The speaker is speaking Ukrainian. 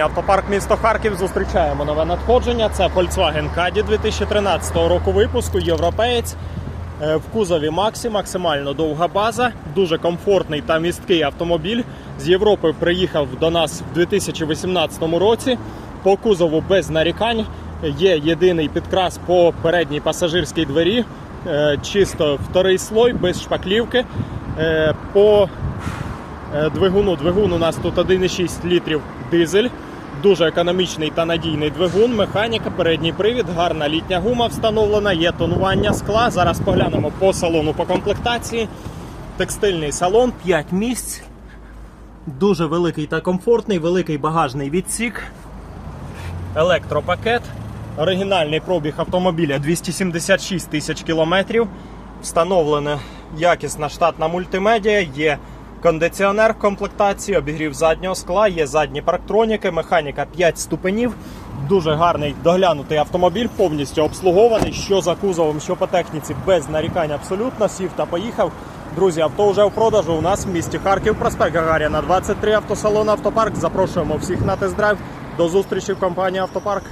Автопарк місто Харків зустрічаємо нове надходження. Це Volkswagen Caddy 2013 року випуску, європеєць. Е, В кузові Максі, максимально довга база, дуже комфортний та місткий автомобіль. З Європи приїхав до нас в 2018 році. По кузову без нарікань. Є єдиний підкрас по передній пасажирській двері. Е, Чисто вторий слой, без шпаклівки. Е, По двигуну. Двигун у нас тут 1,6 літрів дизель. Дуже економічний та надійний двигун, механіка, передній привід, гарна літня гума встановлена, є тонування скла. Зараз поглянемо по салону по комплектації. Текстильний салон, 5 місць. Дуже великий та комфортний, великий багажний відсік. Електропакет. Оригінальний пробіг автомобіля 276 тисяч кілометрів. Встановлена якісна штатна мультимедіа, є кондиціонер в комплектації, обігрів заднього скла, є задні парктроніки, механіка 5 ступенів. Дуже гарний доглянутий автомобіль, повністю обслугований. Що за кузовом, що по техніці, без нарікань абсолютно. Сів та поїхав. Друзі, авто вже в продажу у нас в місті Харків, проспект Гагаріна, 23 автосалон Автопарк. Запрошуємо всіх на тест-драйв. До зустрічі в компанії Автопарк.